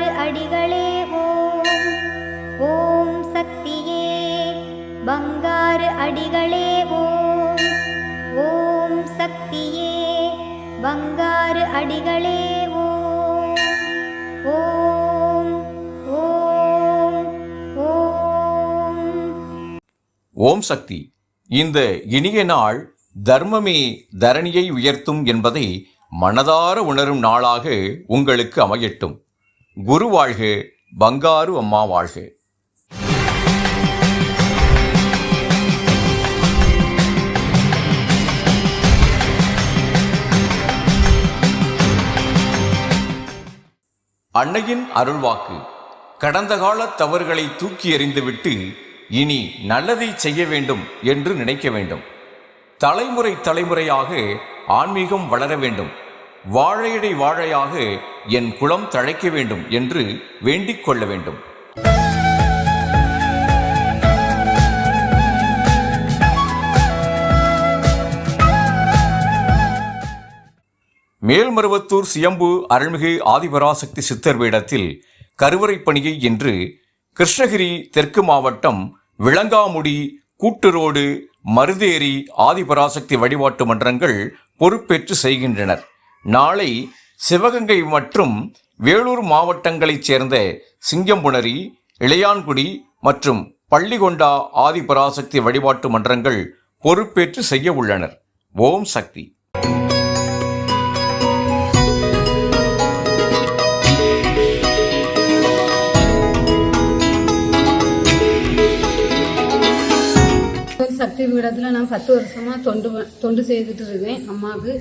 ஆறு அடிகளே ஓம். ஓம் சக்தியே பங்காறு அடிகளே ஓம். ஓம் சக்தியே பங்காறு அடிகளே ஓம். ஓம் ஓம் ஓம். ஓம் சக்தி. இந்த இனிய நாள் தர்மமே தரணியை உயர்த்தும் என்பதை மனதார உணரும் நாளாக உங்களுக்கு அமையட்டும். குரு வாழ்க பங்காரு அம்மா வாழ்க. அன்னையின் அருள்வாக்கு. கடந்த கால தவறுகளை தூக்கி எறிந்துவிட்டு இனி நல்லதை செய்ய வேண்டும் என்று நினைக்க வேண்டும். தலைமுறை தலைமுறையாக ஆன்மீகம் வளர வேண்டும். வாழையடை வாழையாக என் குலம் தழைக்க வேண்டும் என்று வேண்டிக் கொள்ள வேண்டும். மேல்மருவத்தூர் சியம்பு அருள்மிகு ஆதிபராசக்தி சித்தர் வேடத்தில் கருவறை பணியை இன்று கிருஷ்ணகிரி தெற்கு மாவட்டம் விளங்காமுடி கூட்டுரோடு மருதேரி ஆதிபராசக்தி வழிபாட்டு மன்றங்கள் பொறுப்பேற்று செய்கின்றனர். நாளை சிவகங்கை மற்றும் வேலூர் மாவட்டங்களைச் சேர்ந்த சிங்கம்புணரி இளையான்குடி மற்றும் பள்ளிகொண்டா ஆதிபராசக்தி வழிபாட்டு மன்றங்கள் பொறுப்பேற்று செய்ய உள்ளனர். ஓம் சக்தி. சக்தி பீடத்தில் நான் பத்து வருஷமாக தொண்டு தொண்டு செய்துட்டு இருக்கேன். அம்மாவுக்கு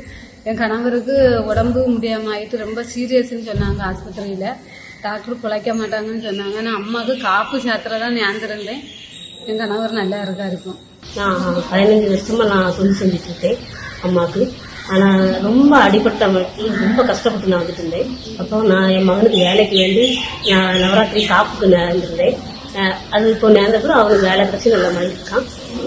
என் கணவருக்கு உடம்பு முடியாமல் ஆயிட்டு ரொம்ப சீரியஸ்ன்னு சொன்னாங்க ஆஸ்பத்திரியில். டாக்டர் பிழைக்க மாட்டாங்கன்னு சொன்னாங்க. நான் அம்மாவுக்கு காப்பு சாத்திர தான் ஞாந்திருந்தேன் என் கணவர் நல்லா இருக்கா இருக்கும் நான் பதினஞ்சு வருஷமா நான் தொழில் செஞ்சுட்டு இருக்கேன் அம்மாவுக்கு. ஆனால் ரொம்ப அடிப்பட்ட ரொம்ப கஷ்டப்பட்டு நான் வந்துட்டு இருந்தேன். அப்போ நான் என் மகனுக்கு வேலைக்கு வேண்டி நான் நவராத்திரி காப்புக்கு நேர்ந்திருந்தேன் அது இப்போ நேர்ந்தப்பறம் அவங்க வேலை கிடைச்சி நல்ல மாதிரி இருக்கான்.